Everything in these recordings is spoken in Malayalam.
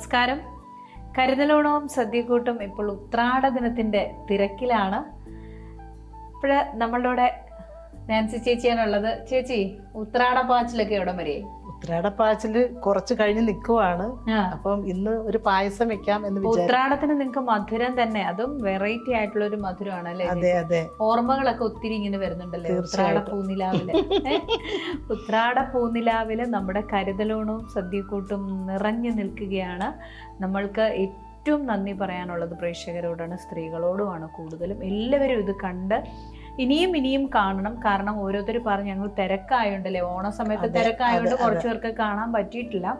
നമസ്കാരം. കരുതലോണവും സദ്യക്കൂട്ടും ഇപ്പോൾ ഉത്രാട ദിനത്തിന്റെ തിരക്കിലാണ്. ഇപ്പോഴ് നമ്മളുടെ നാൻസി ചേച്ചിയാണുള്ളത്. ചേച്ചി ഉത്രാട പാച്ചിലൊക്കെ എവിടം വരെ? ഉത്രാടപ്പാച്ചിൽ കുറച്ച് കഴിഞ്ഞ് നിൽക്കുവാണ് അപ്പം ഇന്ന് ഒരു പായസം വെക്കാം എന്ന് ഉത്രാടത്തിന് നിങ്ങൾക്ക് മധുരം തന്നെ. അതും വെറൈറ്റി ആയിട്ടുള്ള ഒരു മധുരമാണ് അല്ലേ? അതെ അതെ. ഓർമ്മകളൊക്കെ ഒത്തിരി ഇങ്ങനെ വരുന്നുണ്ടല്ലേ? ഉത്രാട പൂനിലാവിലെ. പൂനിലാവിൽ ഉത്രാട പൂനിലാവിൽ നമ്മുടെ കരുതലോണവും സദ്യക്കൂട്ടും നിറഞ്ഞു നിൽക്കുകയാണ്. നമ്മൾക്ക് ഏറ്റവും നന്ദി പറയാനുള്ളത് പ്രേക്ഷകരോടാണ് സ്ത്രീകളോടുമാണ് കൂടുതലും. എല്ലാവരും ഇത് കണ്ട് ഇനിയും ഇനിയും കാണണം. കാരണം ഓരോരുത്തർ പറഞ്ഞു ഞങ്ങൾ തിരക്കായോണ്ടല്ലേ? ഓണ സമയത്ത് തിരക്കായോണ്ട് കുറച്ചു പേർക്ക് കാണാൻ പറ്റിയിട്ടില്ല.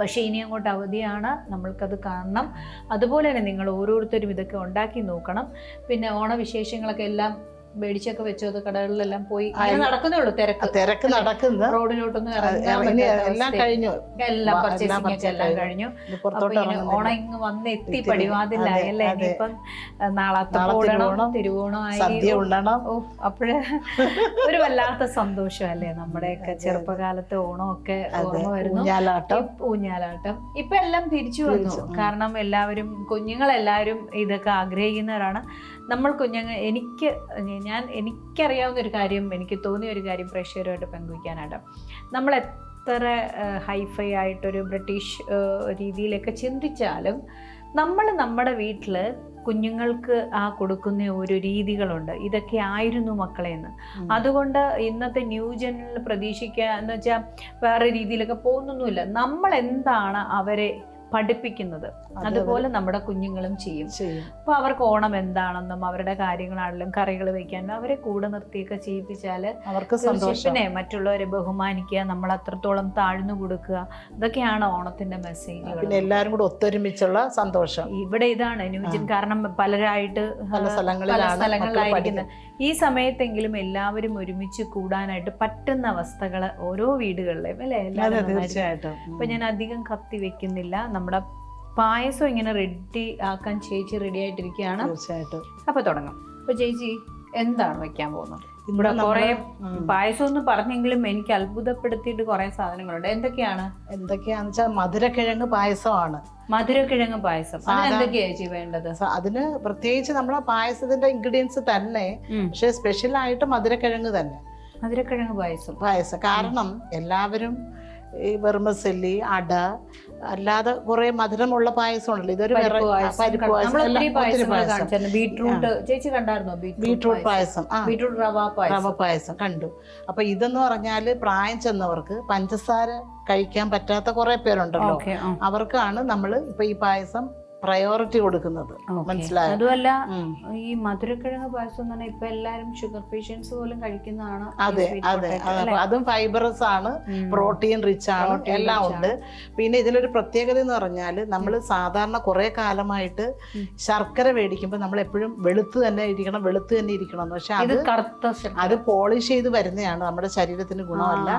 പക്ഷേ ഇനി അങ്ങോട്ട് അവധിയാണ്. നമ്മൾക്കത് കാണണം. അതുപോലെ തന്നെ നിങ്ങൾ ഓരോരുത്തരും ഇതൊക്കെ ഉണ്ടാക്കി നോക്കണം. പിന്നെ ഓണവിശേഷങ്ങളൊക്കെ എല്ലാം മേടിച്ചൊക്കെ വെച്ചു അത് കടകളിലെല്ലാം പോയി നടക്കുന്നേ ഉള്ളൂ തിരക്ക്. തിരക്ക് നടക്കുന്ന. റോഡിലോട്ടൊന്നും എല്ലാം കഴിഞ്ഞു. എല്ലാം പർച്ചേസിംഗ് ഒക്കെ എല്ലാം കഴിഞ്ഞു. ഓണം. ഇങ്ങ് വന്ന് എത്തി ഇത്തിരി, പടിവാതിലായി അതെ, അല്ലേ? അതെ. ഇനിയിപ്പം നാളത്തോടണം തിരുവോണമായി സദ്യ ഉണ്ണണം. ഓ അപ്പോഴ് ഒരു വല്ലാത്ത സന്തോഷമല്ലേ നമ്മുടെയൊക്കെ ചെറുപ്പകാലത്ത് ഓണമൊക്കെ ഓർമ്മ വരുന്നു. ഊഞ്ഞാലാട്ടം. ഊഞ്ഞാലാട്ടം. ഇപ്പൊ എല്ലാം തിരിച്ചു വന്നു. കാരണം എല്ലാവരും കുഞ്ഞുങ്ങളെല്ലാവരും ഇതൊക്കെ ആഗ്രഹിക്കുന്നവരാണ്. നമ്മൾ കുഞ്ഞുങ്ങൾ എനിക്ക് ഞാൻ എനിക്കറിയാവുന്ന ഒരു കാര്യം എനിക്ക് തോന്നിയ ഒരു കാര്യം പ്രേക്ഷകരുമായിട്ട് പങ്കുവയ്ക്കാനായിട്ട് നമ്മൾ എത്ര ഹൈഫൈ ആയിട്ടൊരു ബ്രിട്ടീഷ് രീതിയിലൊക്കെ ചിന്തിച്ചാലും നമ്മൾ നമ്മുടെ വീട്ടിൽ കുഞ്ഞുങ്ങൾക്ക് ആ കൊടുക്കുന്ന ഒരു രീതികളുണ്ട്. ഇതൊക്കെ ആയിരുന്നു മക്കളെ എന്ന്. അതുകൊണ്ട് ഇന്നത്തെ ന്യൂ ജനറൽ പ്രതീക്ഷിക്കുക എന്ന് വെച്ചാൽ വേറെ രീതിയിലൊക്കെ പോകുന്നൊന്നുമില്ല. നമ്മൾ എന്താണ് അവരെ പഠിപ്പിക്കുന്നത്. അതുപോലെ നമ്മുടെ കുഞ്ഞുങ്ങളും ചെയ്യും. അപ്പൊ അപ്പോൾ അവർക്ക് ഓണം എന്താണെന്നും അവരുടെ കാര്യങ്ങളാണെങ്കിലും കറികൾ വെക്കാനും അവരെ കൂടെ നിർത്തിയൊക്കെ ചെയ്യിപ്പിച്ചാൽ അവർക്ക് സന്തോഷം. മറ്റുള്ളവരെ ബഹുമാനിക്കുക നമ്മൾ അത്രത്തോളം താഴ്ന്നു കൊടുക്കുക. ഇതൊക്കെയാണ് ഓണത്തിന്റെ മെസ്സേജ് പിന്നെ എല്ലാവരും കൂടെ ഒത്തൊരുമിച്ചുള്ള സന്തോഷം. ഇവിടെ ഇതാണ് ന്യൂജൻ. കാരണം പലരായിട്ട് പല സ്ഥലങ്ങളിലായിരിക്കുന്നത് ഈ സമയത്തെങ്കിലും എല്ലാവരും ഒരുമിച്ച് കൂടാനായിട്ട് പറ്റുന്ന അവസ്ഥകൾ ഓരോ വീടുകളിലേയും അല്ലേ? തീർച്ചയായിട്ടും. അപ്പൊ ഞാൻ അധികം കത്തി വെക്കുന്നില്ല. നമ്മുടെ പായസം ഇങ്ങനെ റെഡി ആക്കാൻ ചേച്ചി റെഡി ആയിട്ടിരിക്കുകയാണ്. തീർച്ചയായിട്ടും. അപ്പൊ തുടങ്ങാം. അപ്പൊ ചേച്ചി എന്താണ് വെക്കാൻ പോകുന്നത്? ഇവിടെ കുറെ പായസം എന്ന് പറഞ്ഞെങ്കിലും എനിക്ക് അത്ഭുതപ്പെടുത്തിയിട്ട് കുറെ സാധനങ്ങളുണ്ട്. എന്തൊക്കെയാണ്? എന്തൊക്കെയാന്ന് വെച്ചാൽ മധുരക്കിഴങ്ങ് പായസമാണ്. മധുരക്കിഴങ്ങ് പായസം. അതിന് സാധാ- എന്തൊക്കെയാ വേണ്ടത്? അതിന് പ്രത്യേകിച്ച് നമ്മളെ പായസത്തിന്റെ ഇൻഗ്രീഡിയൻസ് തന്നെ. പക്ഷെ സ്പെഷ്യൽ ആയിട്ട് മധുരക്കിഴങ്ങ് തന്നെ. മധുരക്കിഴങ്ങ് പായസം. പായസം. കാരണം എല്ലാവരും ഈ വെർമസെല്ലി അട അല്ലാതെ കുറെ മധുരമുള്ള പായസം. ഉണ്ടല്ലോ ഇതൊരു ബീട്രൂട്ട് ചേച്ചി കണ്ടായിരുന്നോ ബീട്രൂട്ട് പായസം? ബീട്രൂട്ട് റവ റവ പായസം. പായസം കണ്ടു. അപ്പൊ ഇതെന്ന് പറഞ്ഞാൽ പ്രായം ചെന്നവർക്ക് പഞ്ചസാര കഴിക്കാൻ പറ്റാത്ത കുറെ പേരുണ്ടല്ലോ. അവർക്കാണ് നമ്മൾ ഇപ്പൊ ഈ പായസം പ്രയോറിറ്റി കൊടുക്കുന്നത്. മനസ്സിലായോ? അതുമല്ല ഈ മധുരക്കിഴങ്ങ് പായസം എന്ന് പറഞ്ഞാൽ ഇപ്പൊ എല്ലാരും ഷുഗർ പേഷ്യൻസ് പോലും കഴിക്കുന്നതാണ് അതെ അതെ. അതെ. ഫൈബറസ് ആണ് പ്രോട്ടീൻ റിച്ച് ആണ് എല്ലാം ഉണ്ട്. പിന്നെ ഇതിലൊരു പ്രത്യേകത എന്ന് പറഞ്ഞാൽ നമ്മൾ സാധാരണ കുറെ കാലമായിട്ട് ശർക്കര മേടിക്കുമ്പോൾ നമ്മൾ എപ്പോഴും വെളുത്ത് തന്നെ ഇരിക്കണം വെളുത്ത് തന്നെ ഇരിക്കണം. പക്ഷെ അത് കറുത്ത. അത് പോളിഷ് ചെയ്ത് വരുന്നതാണ് നമ്മുടെ ശരീരത്തിന് ഗുണമല്ല.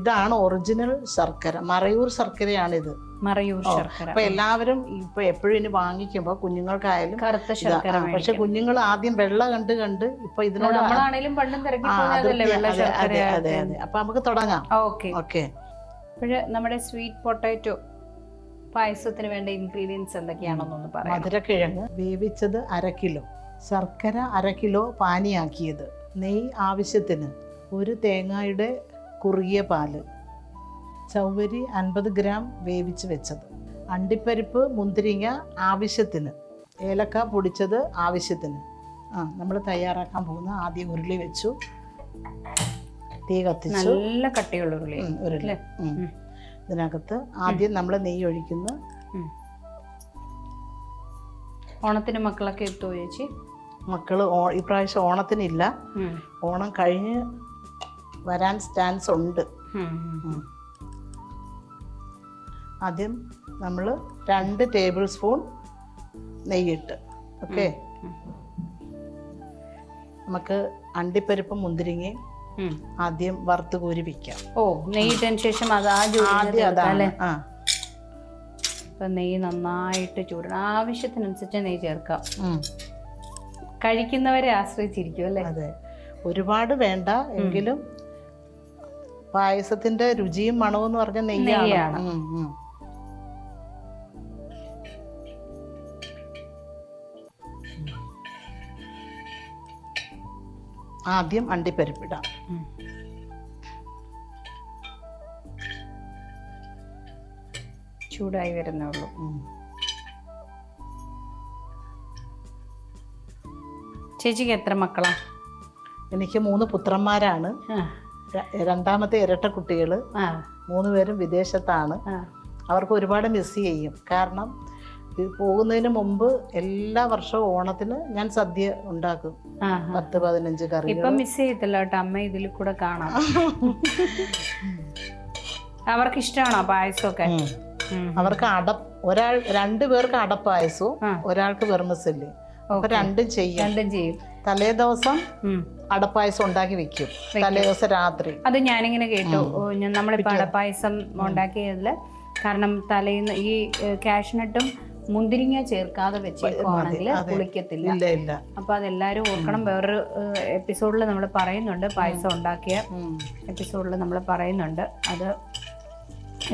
ഇതാണ് ഒറിജിനൽ ശർക്കര മറയൂർ ശർക്കരയാണ് ഇത് മറയൂർ ശർക്കര. അപ്പൊ എല്ലാവരും ഇപ്പൊ എപ്പോഴും ഇനി വാങ്ങിക്കുമ്പോ കുഞ്ഞുങ്ങൾക്കായാലും കറുത്ത. ശർക്കര പക്ഷെ കുഞ്ഞുങ്ങൾ ആദ്യം വെള്ള കണ്ട് കണ്ട് ഇപ്പൊ ഇതിനോട് നമ്മളാണേലും പണ്ടും തിരക്കി അതെ, അതെ അതെ അപ്പൊ നമുക്ക് തുടങ്ങാം. ഓക്കെ. ഓക്കെ. നമ്മുടെ സ്വീറ്റ് പൊട്ടാറ്റോ പായസത്തിന് വേണ്ട ഇൻഗ്രീഡിയൻസ് എന്തൊക്കെയാണെന്നൊന്ന് പറയാം മധുരക്കിഴങ്ങ് വേവിച്ചത് അര കിലോ. ശർക്കര അര കിലോ പാനിയാക്കിയത്. നെയ് ആവശ്യത്തിന് ഒരു തേങ്ങയുടെ കുറുകിയ പാൽ. ചൗവരി അൻപത് ഗ്രാം വേവിച്ച് വെച്ചത്. അണ്ടിപ്പരിപ്പ് മുന്തിരിങ്ങ ആവശ്യത്തിന്. ഏലക്ക പൊടിച്ചത് ആവശ്യത്തിന്. ആ നമ്മൾ തയ്യാറാക്കാൻ പോകുന്ന ആദ്യം ഉരുളി വെച്ചു. തീ കത്തിച്ചു. നല്ല കട്ടിയുള്ള ഉരുളി. ഉരുളി. ഇതിനകത്ത് ആദ്യം നമ്മൾ നെയ്യ് ഒഴിക്കുന്നു ഓണത്തിന് മക്കളൊക്കെ എത്തുമോ ചേച്ചി മക്കൾ ഓ- ഇപ്രാവശ്യം ഓണത്തിനില്ല. ഓണം കഴിഞ്ഞ് വരാൻ ചാൻസ് ഉണ്ട്. ആദ്യം നമ്മൾ രണ്ട് ടേബിൾ സ്പൂൺ നെയ്യിട്ട്. ഓക്കെ? നമുക്ക് അണ്ടിപ്പരിപ്പ് മുന്തിരിങ്ങയും ആദ്യം വറുത്ത് കോരി വെക്കാം. ഓ നെയ്യിട്ടതിന് ശേഷം അത് ആദ്യം അതാണ്. ആ. അപ്പൊ നെയ്യ് നന്നായിട്ട് ചൂടണം. ആവശ്യത്തിനനുസരിച്ച് നെയ്യ് ചേർക്കാം. കഴിക്കുന്നവരെ ആശ്രയിച്ചിരിക്കും അല്ലേ? അതെ. ഒരുപാട് വേണ്ട എങ്കിലും പായസത്തിന്റെ രുചിയും മണവും എന്ന് പറഞ്ഞ നെയ്യാണ്. ആദ്യം അണ്ടിപ്പരിപ്പിടാം. ചൂടായി വരുന്നേ ഉള്ളൂ. ചേച്ചിക്ക് എത്ര മക്കളാ? എനിക്ക് മൂന്ന് പുത്രന്മാരാണ്. രണ്ടാമത്തെ ഇരട്ട കുട്ടികൾ മൂന്ന് പേരും വിദേശത്താണ്. അവർക്ക് ഒരുപാട് മിസ് ചെയ്യും. കാരണം പോകുന്നതിന് മുമ്പ് എല്ലാ വർഷവും ഓണത്തിന് ഞാൻ സദ്യ ഉണ്ടാക്കും. പത്ത് പതിനഞ്ച് കറി ഇപ്പൊ മിസ് ചെയ്യത്തില്ല കേട്ടോ. അമ്മ ഇതിൽ കൂടെ കാണാം. അവർക്ക് ഇഷ്ടമാണോ പായസമൊക്കെ. അവർക്ക് അട ഒരാൾ രണ്ടു പേർക്ക് അടപ്പായസവും ഒരാൾക്ക് വെർമസൽ അപ്പൊ. രണ്ടും ചെയ്യും. രണ്ടും ചെയ്യും. തലേ ദിവസം അടപ്പായസം ഉണ്ടാക്കി വെക്കും. തലേ ദിവസം രാത്രി. അത് ഞാനിങ്ങനെ കേട്ടു. നമ്മളിപ്പോ അടപ്പായസം ഉണ്ടാക്കിയതിൽ കാരണം തലേന്ന് ഈ കാഷ്നട്ടും മുന്തിരിങ്ങ ചേർക്കാതെ വെച്ചേക്കുവാണെങ്കിൽ കുളിക്കത്തില്ല. പുളിക്കത്തില്ല അപ്പൊ അതെല്ലാരും ഓർക്കണം. വേറൊരു എപ്പിസോഡിൽ നമ്മൾ പറയുന്നുണ്ട് പായസം ഉണ്ടാക്കിയ എപ്പിസോഡിൽ നമ്മൾ പറയുന്നുണ്ട്. അത്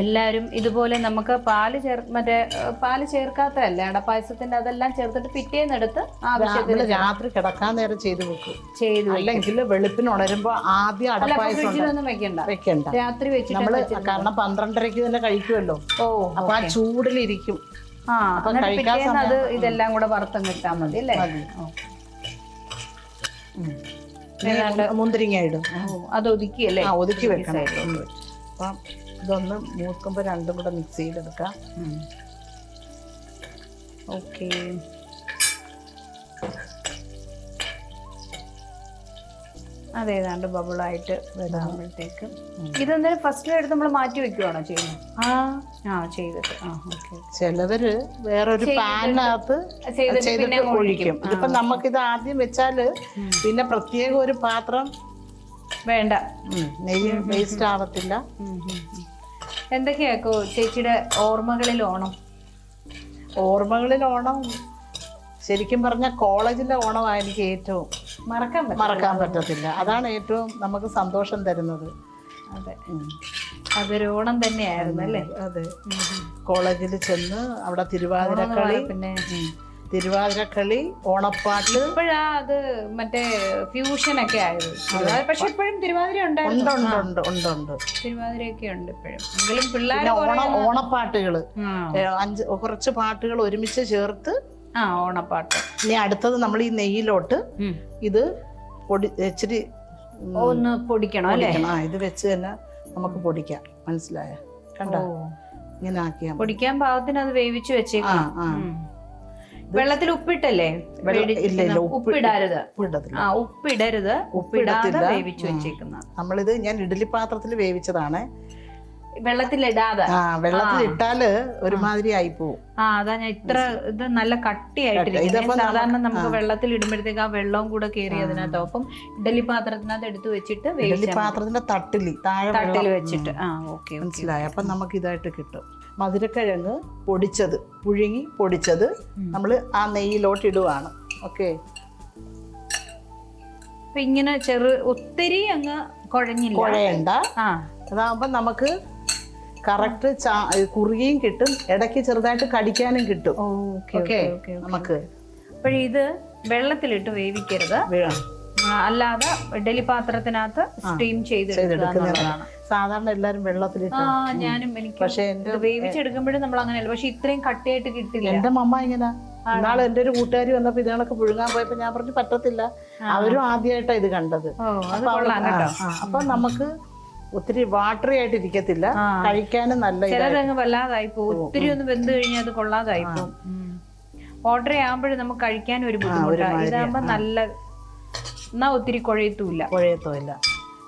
എല്ലാവരും ഇതുപോലെ നമുക്ക് പാൽ ചേർ മറ്റേ പാൽ ചേർക്കാത്തതല്ലേ? അടപ്പായസത്തിന്റെ അതെല്ലാം ചേർത്തിട്ട് പിറ്റേന്നെടുത്ത് ആവശ്യത്തിന് രാത്രി കിടക്കാൻ നേരം ചെയ്തു വെക്കും. ചെയ്തു അല്ലെങ്കിൽ വെളുപ്പിന് ഉണരുമ്പോ ആദ്യം അടപ്പായസം വെക്കണ്ട. വെക്കണ്ട. രാത്രി വെച്ചിട്ട് നമ്മൾ കാരണം പന്ത്രണ്ടരക്ക് തന്നെ കഴിക്കുമല്ലോ. ഓ അപ്പൊ ആ ചൂടിലിരിക്കും. ആ എന്നിട്ട് പിറ്റേന്ന് അത് ഇതെല്ലാം കൂടെ വറുത്തം കിട്ടാൻ മതി അല്ലേ? മുന്തിരിങ്ങ ഇടും. അത് ഒതുക്കിയല്ലേ ആ ഒതുക്കി വെക്കണം. അപ്പം ഇതൊന്ന് മൂക്കുമ്പോൾ രണ്ടും കൂടെ മിക്സ് ചെയ്തെടുക്കാം. ഓക്കെ. അതേതാണ്ട് ബബിളായിട്ട് വരുമ്പോഴത്തേക്ക്. ഇതെന്തായാലും ഫസ്റ്റ് എടുത്ത് നമ്മൾ മാറ്റി വെക്കുവാണോ ചെയ്യുന്നത് ആ. ആ ചെയ്തിട്ട്. ആ ഓക്കെ ചിലവര് വേറൊരു പാനിനകത്ത് ചെയ്തിട്ട് ചെയ്തിട്ട് പിന്നെ ഒഴിക്കും. ഇതിപ്പോ നമുക്കിത് ആദ്യം വെച്ചാൽ പിന്നെ പ്രത്യേക ഒരു പാത്രം വേണ്ട. ഉം, നെയ്യ് വേസ്റ്റ് ആവത്തില്ല. ഉം, ഉം, ഉം. എന്തൊക്കെയാക്കോ ചേച്ചിയുടെ ഓർമ്മകളിൽ ഓണം? ഓർമ്മകളിൽ ഓണം ശരിക്കും പറഞ്ഞ കോളേജിലെ ഓണമാണ് എനിക്ക് ഏറ്റവും മറക്കാൻ മറക്കാൻ പറ്റത്തില്ല. അതാണ് ഏറ്റവും നമുക്ക് സന്തോഷം തരുന്നത്. അതെ. അതൊരു ഓണം തന്നെയായിരുന്നു അല്ലേ? അതെ. കോളേജിൽ ചെന്ന് അവിടെ തിരുവാതിരക്കളി പിന്നെ തിരുവാതിര തിരുവാതിരക്കളി ഓണപ്പാട്ട്. ഇപ്പോഴാ അത് മറ്റേ ഫ്യൂഷൻ ഒക്കെ ആയത് പക്ഷെ ഇപ്പോഴും തിരുവാതിര ഉണ്ട് ഉണ്ട് ഉണ്ട് ഉണ്ട് തിരുവാതിരയൊക്കെ ഉണ്ട് ഇപ്പോഴും. എങ്കിലും പിള്ളേർ ഓണ ഓണപ്പാട്ടുകൾ. അഞ്ച് കുറച്ച് പാട്ടുകൾ ഒരുമിച്ച് ചേർത്ത് ആ ഓണപ്പാട്ട്. ഇനി അടുത്തത് നമ്മൾ ഈ നെയ്യിലോട്ട് ഇത് പൊടി ഇച്ചിരി ഒന്ന് പൊടിക്കണം അല്ലേ? ആ ഇത് വെച്ച് തന്നെ നമുക്ക് പൊടിക്കാം. മനസ്സിലായ? കണ്ടോ? ഇങ്ങനെ ആക്കിയാ പൊടിക്കാൻ പാകത്തിന് അത് വേവിച്ച് ആ വെള്ളത്തിൽ ഉപ്പിട്ടല്ലേ? ഉപ്പിടരുത് ആ ഉപ്പിടരുത് ഉപ്പിടാതെ വേവിച്ചു വേവിച്ച് വെച്ചേക്കുന്ന. നമ്മളിത് ഞാൻ ഇഡ്ഡലി പാത്രത്തിൽ വേവിച്ചതാണ്. വെള്ളത്തിലിടാതെ. ആ വെള്ളത്തിൽ ഇട്ടാൽ ഒരുമാതിരി ആയി പോവും ആ അതാ ഞാൻ ഇത്ര ഇത് നല്ല കട്ടിയായിട്ട് ഇതപ്പോ സാധാരണ നമുക്ക് വെള്ളത്തിൽ ഇടുമ്പോഴത്തേക്ക് ആ വെള്ളവും കൂടെ കയറി അതിനകത്ത് അപ്പം ഇഡലി പാത്രത്തിനകത്ത് എടുത്ത് വെച്ചിട്ട് ഇഡലി പാത്രത്തിന്റെ തട്ടിൽ താഴെ തട്ടിൽ വെച്ചിട്ട്. ആ ഓക്കെ മനസ്സിലായി. അപ്പം നമുക്ക് ഇതായിട്ട് കിട്ടും. മധുരക്കിഴങ്ങ് പൊടിച്ചത് പുഴുങ്ങി പൊടിച്ചത് നമ്മൾ ആ നെയ്യിലോട്ട് ഇടുവാണ്. ഓക്കെ? ഇങ്ങനെ ചെറു ഒത്തിരി അങ്ങ് കുഴഞ്ഞില്ല. കുഴയണ്ട. ആ. അതാകുമ്പോൾ നമുക്ക് കറക്റ്റ് കുറുകയും കിട്ടും ഇടയ്ക്ക് ചെറുതായിട്ട് കടിക്കാനും കിട്ടും. ഓക്കെ നമുക്ക് ഇത് വെള്ളത്തിലിട്ട് വേവിക്കരുത്. അല്ലാതെ ഇഡലി പാത്രത്തിനകത്ത് സ്റ്റീം ചെയ്ത് സാധാരണ എല്ലാരും വെള്ളത്തിലിട്ട് ഞാനും എനിക്ക് പക്ഷെ വേവിച്ചെടുക്കുമ്പോഴും നമ്മൾ അങ്ങനെയല്ല പക്ഷെ ഇത്രയും കട്ടിയായിട്ട് കിട്ടില്ല. എന്റെ മമ്മ ഇങ്ങനെ. ഇന്നാളെ എന്റെ ഒരു കൂട്ടുകാരി വന്നപ്പോ ഇതുങ്ങളൊക്കെ പുഴുങ്ങാൻ പോയപ്പോ ഞാൻ പറഞ്ഞു പറ്റത്തില്ല. അവരും ആദ്യമായിട്ടാണ് ഇത് കണ്ടത്. അപ്പൊ നമുക്ക് ഒത്തിരി വാട്ടറി ആയിട്ട് ഇരിക്കത്തില്ല. കഴിക്കാനും നല്ല ചിലതങ്ങ് വല്ലാതായി പോകും ഒത്തിരി ഒന്ന് വെന്ത് കഴിഞ്ഞാൽ അത് കൊള്ളാതായി പോകും ഓർഡർ ആകുമ്പോഴും നമുക്ക് കഴിക്കാൻ ഒരു ബുദ്ധിമുട്ടാണ് നല്ല എന്നാ ഒത്തിരി കുഴയത്തുമില്ല. കുഴയത്തുമില്ല.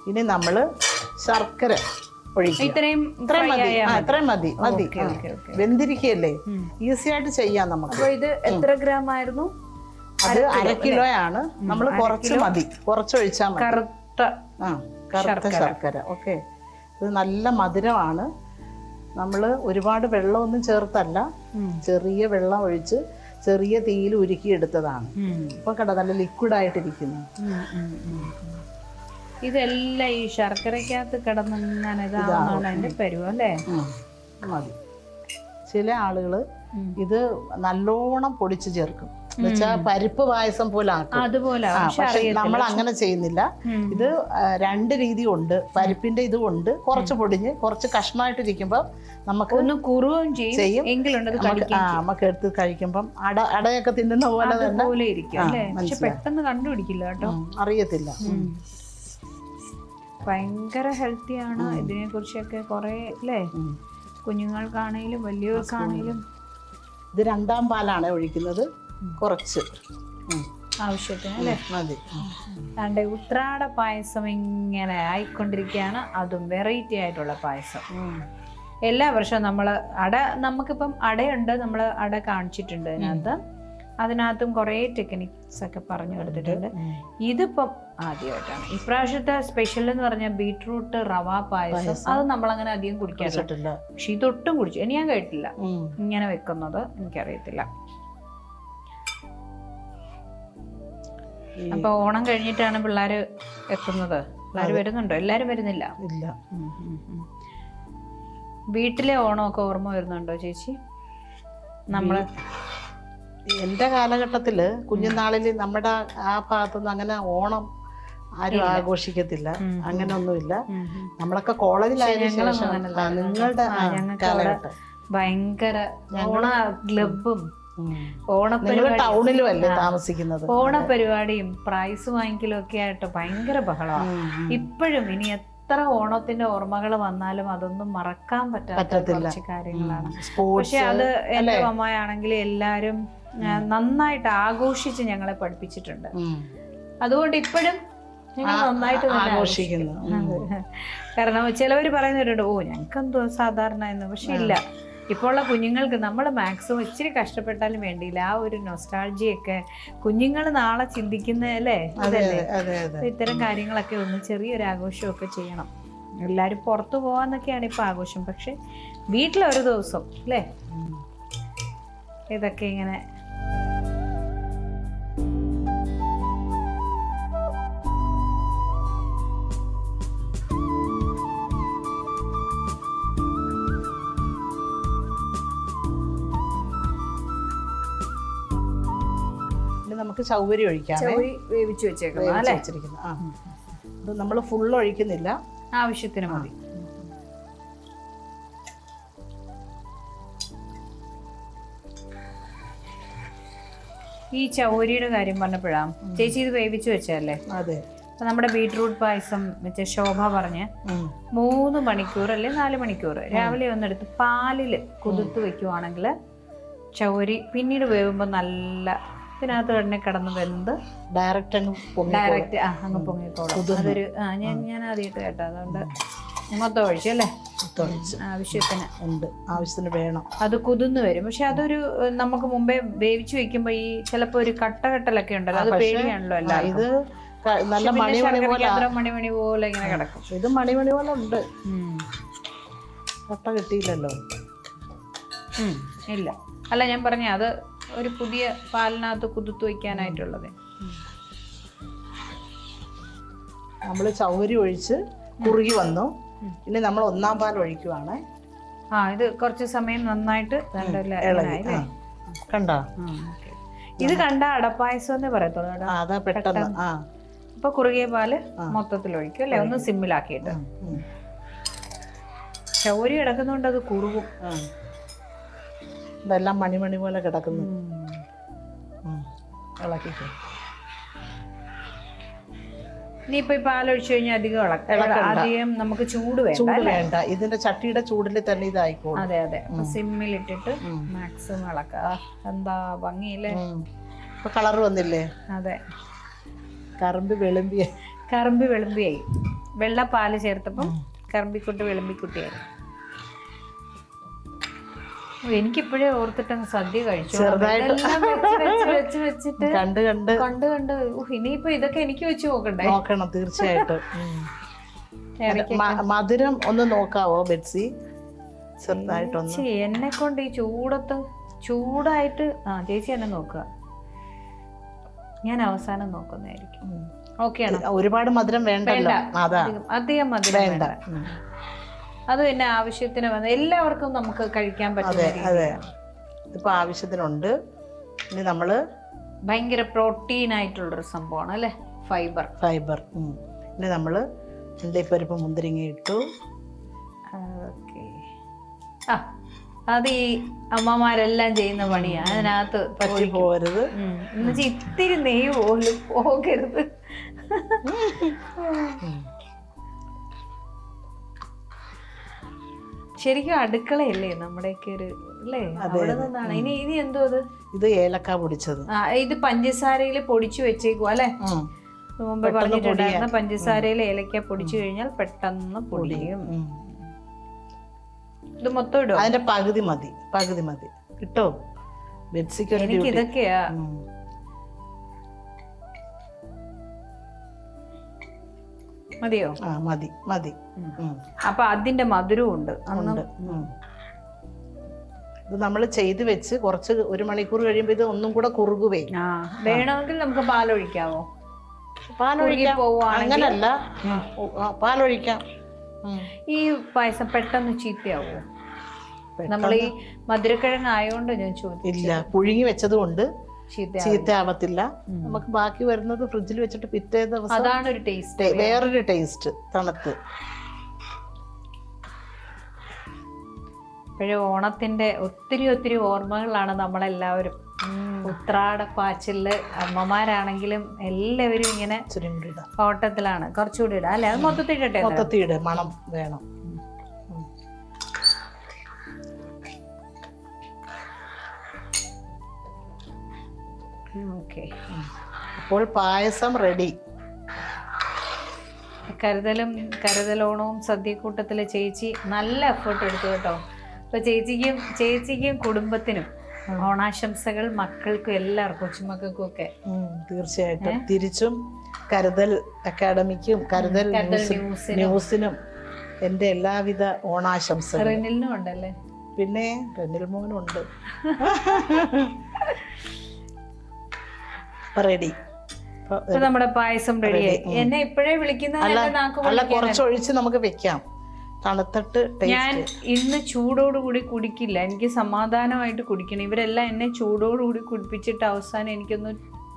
ഇനി നമ്മൾ ശർക്കര വെന്തിരിക്കല്ലേ ഇത്രയും ഇത്രയും മതി. ഇത്രയും മതി. വെന്തിരിക്കുകയല്ലേ? ഈസി ആയിട്ട് ചെയ്യാം നമുക്ക്. ഇത് എത്ര ഗ്രാം ആയിരുന്നു അത് അര കിലോയാണ് നമ്മൾ കുറച്ച് മതി. കുറച്ച് ഒഴിച്ചാൽ മതി. കറുത്ത ആ. കറുത്ത ശർക്കര. ഓക്കെ. ഇത് നല്ല മധുരമാണ്. നമ്മൾ ഒരുപാട് വെള്ളമൊന്നും ചേർത്തല്ല. ചെറിയ വെള്ളം ഒഴിച്ച് ചെറിയ തീയിൽ ഉരുക്കി എടുത്തതാണ് ഇപ്പൊ കട നല്ല ലിക്വിഡ് ആയിട്ടിരിക്കുന്നു ഉം, ഉം, ഉം, ഉം. ഇതെല്ലാം ഈ ശർക്കരക്കകത്ത് കിടന്നിങ്ങനെ ഇതാവുന്നതാണ് അതിന്റെ പരുവം അല്ലേ? മതി. ചില ആളുകൾ ഇത് നല്ലോണം പൊടിച്ച് ചേർക്കും. എന്നുവെച്ചാൽ പരിപ്പ് പായസം പോലെ ആക്കും. അതുപോലെ നമ്മൾ അങ്ങനെ ചെയ്യുന്നില്ല. ഇത് രണ്ട് രീതി ഉണ്ട് പരിപ്പിന്റെ ഇതും ഉണ്ട്. കുറച്ച് പൊടിഞ്ഞ് കുറച്ച് കഷ്ണമായിട്ടിരിക്കുമ്പോ നമുക്ക് ഒന്ന് കുറുവും ചെയ്യും. നമുക്ക് എടുത്ത് കഴിക്കുമ്പം അട അടയൊക്കെ തിന്നുന്ന പോലെ തന്നെ. ഇരിക്കും പെട്ടെന്ന് കണ്ടുപിടിക്കില്ല കേട്ടോ. അറിയത്തില്ല. ഭയങ്കര ഹെൽത്തി ആണ് ഇതിനെ കുറിച്ചൊക്കെ കുറെ അല്ലേ. കുഞ്ഞുങ്ങൾക്കാണേലും വലിയവർക്കാണേലും ഇത് രണ്ടാം പാലാണ് ഒഴിക്കുന്നത്. കുറച്ച്. ആവശ്യത്തിന് അല്ലേ? മതി. അതെ ഉത്രാട പായസം ഇങ്ങനെ ആയിക്കൊണ്ടിരിക്കുകയാണ്. അതും വെറൈറ്റി ആയിട്ടുള്ള പായസം. എല്ലാ വർഷവും നമ്മൾ അട നമുക്കിപ്പം അടയുണ്ട്. നമ്മൾ അട കാണിച്ചിട്ടുണ്ട് അതിനകത്ത് അതിനകത്തും കുറേ ടെക്നിക്സ് ഒക്കെ പറഞ്ഞു കൊടുത്തിട്ടുണ്ട്. ഇതിപ്പം ആദ്യമായിട്ടാണ്. ഇപ്രാവശ്യത്തെ സ്പെഷ്യൽ എന്ന് പറഞ്ഞാൽ ബീട്രൂട്ട് റവ പായസം. അത് നമ്മളങ്ങനെ അധികം കുടിക്കാറില്ല. പക്ഷെ ഇതൊട്ടും കുടിച്ചു. ഇനി ഞാൻ കേട്ടില്ല. ഇങ്ങനെ വെക്കുന്നത് എനിക്കറിയത്തില്ല. അപ്പൊ ഓണം കഴിഞ്ഞിട്ടാണ് പിള്ളേര് എത്തുന്നത്? പിള്ളേർ വരുന്നുണ്ടോ? എല്ലാരും വരുന്നില്ല? ഇല്ല. വീട്ടിലെ ഓണമൊക്കെ ഓർമ്മ വരുന്നുണ്ടോ ചേച്ചി? നമ്മൾ എന്റെ കാലഘട്ടത്തിൽ കുഞ്ഞുനാളിൽ നമ്മുടെ ആ ഭാഗത്തുനിന്ന് അങ്ങനെ ഓണം ആരും ആഘോഷിക്കത്തില്ല. ഉം. അങ്ങനെ ഒന്നുമില്ല ഉം, ഉം. നമ്മളൊക്കെ കോളേജിലായതിനു ശേഷം നിങ്ങളുടെ കാലഘട്ടം. ഭയങ്കര ഓണ ക്ലബും ടൗണിലും അല്ലേ താമസിക്കുന്നത്? ഓണപരിപാടിയും പ്രൈസ് വാങ്ങിക്കലും ഒക്കെ ആയിട്ട് ഭയങ്കര ബഹളമാണ്. ഇപ്പോഴും ഇനി എത്ര ഓണത്തിന്റെ ഓർമ്മകൾ വന്നാലും അതൊന്നും മറക്കാൻ പറ്റാത്ത കുറച്ച് കാര്യങ്ങളാണ്. പക്ഷെ അത് എന്റെ അമ്മയാണെങ്കിൽ എല്ലാരും നന്നായിട്ട് ആഘോഷിച്ച് ഞങ്ങളെ പഠിപ്പിച്ചിട്ടുണ്ട്. അതുകൊണ്ട് ഇപ്പോഴും ഞങ്ങൾ നന്നായിട്ട് ആഘോഷിക്കുന്നു. കാരണം ചിലവർ പറയുന്നവരുണ്ട് ഓ ഞങ്ങൾക്ക് എന്തോ സാധാരണ എന്ന്. പക്ഷെ ഇല്ല. ഇപ്പോൾ ഉള്ള കുഞ്ഞുങ്ങൾക്ക് നമ്മൾ മാക്സിമം ഇച്ചിരി കഷ്ടപ്പെട്ടാലും വേണ്ടിയില്ല. ആ ഒരു നൊസ്റ്റാൾജിയൊക്കെ കുഞ്ഞുങ്ങൾ നാളെ ചിന്തിക്കുന്ന അല്ലേ? അതല്ലേ ഇത്തരം കാര്യങ്ങളൊക്കെ ഒന്ന് ചെറിയൊരു ആഘോഷമൊക്കെ ചെയ്യണം. എല്ലാവരും പുറത്തു പോകാന്നൊക്കെയാണ് ഇപ്പൊ ആഘോഷം. പക്ഷെ വീട്ടിലൊരു ദിവസം അല്ലേ? ഇതൊക്കെ ഇങ്ങനെ നമുക്ക് ചൗവരി ഒഴിക്കാം ചൗരി വേവിച്ചു വെച്ചേക്കണം അല്ലേ? വെച്ചിരിക്കുന്നത് ആ. ഇത് നമ്മൾ ഫുൾ ഒഴിക്കുന്നില്ല. ആവശ്യത്തിന് മതി. ഈ ചൗരിയുടെ കാര്യം പറഞ്ഞപ്പോഴാ ചേച്ചി ഇത് വേവിച്ച് വെച്ചല്ലേ അതെ. അപ്പൊ നമ്മുടെ ബീട്രൂട്ട് പായസം വെച്ച ശോഭ പറഞ്ഞ്. മൂന്ന് മണിക്കൂർ അല്ലെ നാല് മണിക്കൂർ രാവിലെ ഒന്നെടുത്ത് പാലിൽ കുതിർത്ത് വെക്കുവാണെങ്കിൽ ചൗരി പിന്നീട് വേവുമ്പോൾ നല്ല ഇതിനകത്ത് തന്നെ കിടന്ന് വരുന്നത് ഡയറക്റ്റ് അങ്ങ് ഡയറക്റ്റ് ആ അങ്ങ് പൊങ്ങിക്കോളും. അതൊരു ആ ഞാൻ ഞാൻ ആദ്യമായിട്ട് കേട്ടോ അതുകൊണ്ട് മൊത്തം ഒഴിച്ചു അല്ലേ? ആവശ്യത്തിന്. ഉണ്ട്. ആവശ്യത്തിന് വേണം. അത് കുതിർന്ന് വരും. പക്ഷെ അതൊരു നമുക്ക് മുമ്പേ വേവിച്ച് വെക്കുമ്പോ ഈ ചിലപ്പോ ഒരു കട്ടകട്ടലൊക്കെ ഉണ്ടല്ലോ. അത് പേടിയാണല്ലോ അല്ല ഇത് നല്ല മണിമണി മണി മണി പോലെ മണിമണി മണി മണി പോലെ ഇങ്ങനെ കിടക്കും. ഇത് മണിമണി മണി പോലെ ഉണ്ട്. കട്ട കിട്ടിയില്ലല്ലോ. ഇല്ല. അല്ല ഞാൻ പറഞ്ഞ അത് ഒരു പുതിയ പാലിനകത്ത് കുതിർത്ത് വയ്ക്കാനായിട്ടുള്ളത്. നമ്മൾ ചൗരി ഒഴിച്ച് കുറുകി വന്നു. ഇനി നമ്മൾ ഒന്നാം പാൽ ഒഴിക്കുവാണ്. ആ ഇത് കുറച്ച് സമയം നന്നായിട്ട് കണ്ടോ? ഇത് കണ്ട അടപ്പായസം എന്നേ പറയത്തുള്ളൂ അതാ പെട്ടെന്ന്. ആ. ഇപ്പൊ കുറുകിയ പാൽ മൊത്തത്തിൽ ഒഴിക്കും അല്ലെ? ഒന്ന് സിമ്മിലാക്കിയിട്ട്. ചൗരി കിടക്കുന്നോണ്ട് അത് കുറുകും. ഇതെല്ലാം മണിമണി പോലെ കിടക്കുന്നു. ഇളക്കിക്കോ. ഇനിയിപ്പോ ഈ പാലൊഴിച്ചു കഴിഞ്ഞാൽ അധികം നമുക്ക് ചൂട് വേണ്ട ചൂട് വേണ്ട. ഇതിന്റെ ചട്ടിയുടെ ചൂടിൽ തന്നെ ഇതായിക്കോളും. അതെ അതെ. സിമ്മിൽ ഇട്ടിട്ട് മാക്സിമം ഇളക്കുക എന്താ ഭംഗിയില്ലേ. ഇപ്പൊ കളർ വന്നില്ലേ? അതെ. കറമ്പ് വെളുമ്പിയ കറമ്പി വെളുമ്പിയായി. വെള്ള പാൽ ചേർത്തപ്പം കറമ്പിക്കുട്ടി വെളുമ്പിക്കുട്ടിയായി. എനിക്കിപ്പോഴേ ഓർത്തിട്ട് സദ്യ കഴിച്ചു. ചെറുതായിട്ട്. വെച്ച് വെച്ച് വെച്ച് വെച്ചിട്ട് കണ്ട് കണ്ട്. കണ്ട് കണ്ട്. ഇനിയിപ്പോ ഇതൊക്കെ എനിക്ക് വെച്ച് നോക്കണ്ടേ? നോക്കണം തീർച്ചയായിട്ടും. മധുരം ഒന്ന് നോക്കാവോ ബെറ്റ്സി? ചെറുതായിട്ടൊന്ന്. എന്നെ കൊണ്ട് ഈ ചൂടത്ത് ചൂടായിട്ട് ആ ചേച്ചി എന്നെ നോക്കുക. ഞാൻ അവസാനം നോക്കുന്നതായിരിക്കും. ഓക്കെയാണോ ഒരുപാട് മധുരം വേണ്ടല്ലോ. അതാ. അധികം- മധുരം വേണ്ട. വേണ്ട. അത് പിന്നെ ആവശ്യത്തിന് വന്ന് എല്ലാവർക്കും നമുക്ക് കഴിക്കാൻ പറ്റും അതെ. ഇതിപ്പോ ആവശ്യത്തിനുണ്ട്. ഇനി നമ്മൾ ഭയങ്കര പ്രോട്ടീൻ ആയിട്ടുള്ള ഒരു സംഭവമാണ് അല്ലേ? ഫൈബർ. ഫൈബർ. പിന്നെ നമ്മൾ അണ്ടിപ്പരിപ്പ് മുന്തിരിങ്ങ ഇട്ടു. ഓക്കെ ആ അത് ഈ അമ്മമാരെല്ലാം ചെയ്യുന്ന പണിയാ. അതിനകത്ത് പറ്റി പോരുത് ഉം. എന്നുവെച്ചാ ഇത്തിരി നെയ്യ് പോലും പോകരുത്. ശരിക്കും അടുക്കളയല്ലേ നമ്മുടെയൊക്കെ ഒരു അല്ലേ? അവിടെ നിന്നാണ്. ഇനി ഇനി എന്തോ അത്? ഇത് ഏലക്ക പൊടിച്ചത്. ആ ഇത് പഞ്ചസാരയിൽ പൊടിച്ചു വെച്ചേക്കു അല്ലേ. മുമ്പ് പറഞ്ഞിട്ടുണ്ടായിരുന്ന പഞ്ചസാരയിൽ ഏലക്ക പൊടിച്ചു കഴിഞ്ഞാൽ പെട്ടെന്ന് പൊടിയും ഇത് മൊത്തം ഇടും അതിന്റെ പകുതി മതി പകുതി മതി. കിട്ടോ? എനിക്ക് ഇതൊക്കെയാ. മതിയോ? ആ മതി മതി. അപ്പൊ അതിന്റെ മധുരവും ഉണ്ട്. ഉണ്ട് ഇത് നമ്മൾ ചെയ്ത് വെച്ച് കുറച്ച് ഒരു മണിക്കൂർ കഴിയുമ്പോൾ ഇത് ഒന്നും കൂടെ കുറുകുവേ. വേണമെങ്കിൽ നമുക്ക് പാലൊഴിക്കാവോ? പാലൊഴിക്കാം. പോവുകയാണെങ്കിൽ അങ്ങനല്ല. പാലൊഴിക്കാം. ഈ പായസം പെട്ടെന്ന് ചീത്തയാവോ? നമ്മൾ ഈ മധുരക്കിഴങ്ങ് ആയതുകൊണ്ട് ഞാൻ ചോദിച്ചു ഇല്ല പുഴുങ്ങി വെച്ചത് കൊണ്ട് ചീത്ത ചീത്ത നമുക്ക് ബാക്കി വരുന്നത് ഫ്രിഡ്ജിൽ വെച്ചിട്ട് പിറ്റേ ദിവസം അതാണ് ഒരു ടേസ്റ്റ് വേറൊരു ടേസ്റ്റ് തണുത്ത് ഇപ്പോഴും ഓണത്തിന്റെ ഒത്തിരി ഒത്തിരി ഓർമ്മകളാണ് നമ്മളെല്ലാവരും. ഉത്രാടപ്പാച്ചിൽ അമ്മമാരാണെങ്കിലും എല്ലാവരും ഇങ്ങനെ ഓട്ടത്തിലാണ്. കുറച്ചുകൂടി ഇടാം. അല്ലെ? അത് മൊത്തത്തിൽ ഇടട്ടെ മണം വേണം. ഓക്കെ അപ്പോൾ പായസം റെഡി കരുതലും കരുതലോണവും സദ്യക്കൂട്ടത്തിലെ ചേച്ചി നല്ല എഫേർട്ട് എടുത്തു കേട്ടോ. അപ്പൊ ചേച്ചിക്കും ചേച്ചിക്കും കുടുംബത്തിനും ഓണാശംസകൾ മക്കൾക്കും എല്ലാവർക്കും കൊച്ചുമക്കൾക്കും ഒക്കെ. തീർച്ചയായിട്ടും. തിരിച്ചും കരുതൽ അക്കാഡമിക്കും കരുതൽ ന്യൂസിനും എന്റെ എല്ലാവിധ ഓണാശംസകളും. റിനിലിനും ഉണ്ടല്ലേ? പിന്നെ റെനിൽ മോനുണ്ട്. റെഡി അപ്പൊ നമ്മുടെ പായസം റെഡിയായി എന്നെ ഇപ്പോഴേ വിളിക്കുന്ന. കുറച്ചൊഴിച്ച് നമുക്ക് വെക്കാം. തണുത്തിട്ട് ഞാൻ ഇന്ന് ചൂടോടുകൂടി കുടിക്കില്ല. എനിക്ക് സമാധാനമായിട്ട് കുടിക്കണം. ഇവരെല്ലാം എന്നെ ചൂടോടുകൂടി കുടിപ്പിച്ചിട്ട് അവസാനം എനിക്കൊന്ന്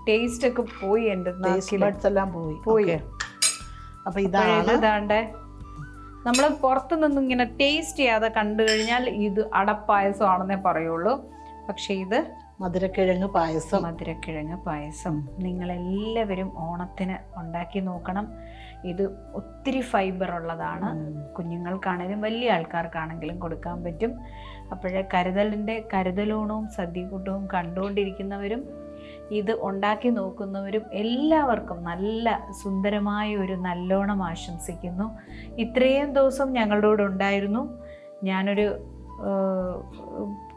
ടേസ്റ്റ് ഒക്കെ പോയി എന്റെ എല്ലാം പോയി. പോയി. അപ്പൊ ഇതാണ് ഇതാണ്ട്. നമ്മൾ പുറത്തു നിന്നും ഇങ്ങനെ ടേസ്റ്റ് ചെയ്യാതെ കണ്ടു കഴിഞ്ഞാൽ ഇത് അടപ്പായസമാണെന്നേ പറയുള്ളൂ. പക്ഷെ ഇത് മധുരക്കിഴങ്ങ് പായസം. മധുരക്കിഴങ്ങ് പായസം. നിങ്ങളെല്ലാവരും ഓണത്തിന് ഉണ്ടാക്കി നോക്കണം. ഇത് ഒത്തിരി ഫൈബർ ഉള്ളതാണ്. കുഞ്ഞുങ്ങൾക്കാണെങ്കിലും വലിയ ആൾക്കാർക്കാണെങ്കിലും കൊടുക്കാൻ പറ്റും. അപ്പോഴേ കരുതലിന്റെ കരുതലൂണവും സദ്യക്കൂട്ടവും കണ്ടുകൊണ്ടിരിക്കുന്നവരും ഇത് ഉണ്ടാക്കി നോക്കുന്നവരും എല്ലാവർക്കും നല്ല സുന്ദരമായ ഒരു നല്ലോണം ആശംസിക്കുന്നു. ഇത്രയും ദിവസം ഞങ്ങളുടെ കൂടെ ഉണ്ടായിരുന്നു. ഞാനൊരു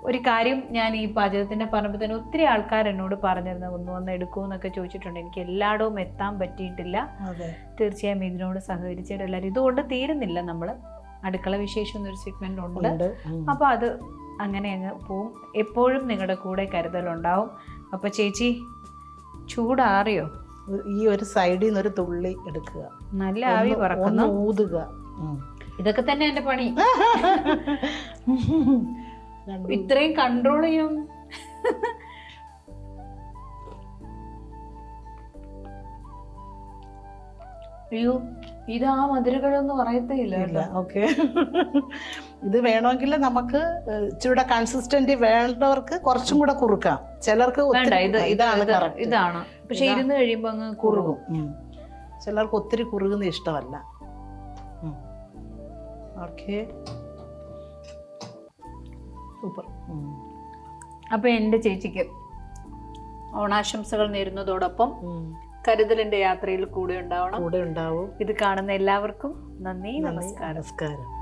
ഒരു കാര്യം ഞാൻ ഈ പാചകത്തിന്റെ പറഞ്ഞപ്പോൾ തന്നെ ഒത്തിരി ആൾക്കാർ എന്നോട് പറഞ്ഞിരുന്നു ഒന്ന് വന്ന് എടുക്കുമെന്നൊക്കെ ചോദിച്ചിട്ടുണ്ട്. എനിക്ക് എല്ലായിടവും എത്താൻ പറ്റിയിട്ടില്ല. തീർച്ചയായും ഇതിനോട് സഹകരിച്ചിട്ട് എല്ലാവരും. ഇതുകൊണ്ട് തീരുന്നില്ല നമ്മൾ അടുക്കള വിശേഷം എന്നൊരു സെഗ്മെന്റ് ഉണ്ട്. അപ്പോൾ അത് അങ്ങനെ അങ്ങ് പോവും. എപ്പോഴും നിങ്ങളുടെ കൂടെ കരുതലുണ്ടാവും. അപ്പോൾ ചേച്ചി ചൂടാറിയോ? ഈ ഒരു സൈഡിൽ നിന്ന് ഒരു തുള്ളി എടുക്കുക. നല്ല ആവി പറക്കുന്നു ഊതുക. ഇതൊക്കെ തന്നെ എന്റെ പണി. ഇത്രയും കൺട്രോൾ ചെയ്യും. അയ്യോ ഇത് ആ മധുരകളൊന്നും പറയത്തേ ഇല്ല ഓക്കെ ഇത് വേണമെങ്കിൽ നമുക്ക് ഇച്ചിരി കൺസിസ്റ്റന്റ് വേണ്ടവർക്ക് കുറച്ചും കൂടെ കുറുക്കാം. ചിലർക്ക് ഇതാണ് ഇതാണ്. പക്ഷെ ഇരുന്ന് കഴിയുമ്പോ അങ്ങ് കുറുകും. ചിലർക്ക് ഒത്തിരി കുറുകുന്ന ഇഷ്ടമല്ല. ഓക്കെ. സൂപ്പർ. അപ്പൊ എന്റെ ചേച്ചിക്ക് ഓണാശംസകൾ നേരുന്നതോടൊപ്പം കരുതലിന്റെ യാത്രയിൽ കൂടെ ഉണ്ടാവണം. കൂടെ ഉണ്ടാവും. ഇത് കാണുന്ന എല്ലാവർക്കും നന്ദി നമസ്കാരം. നമസ്കാരം.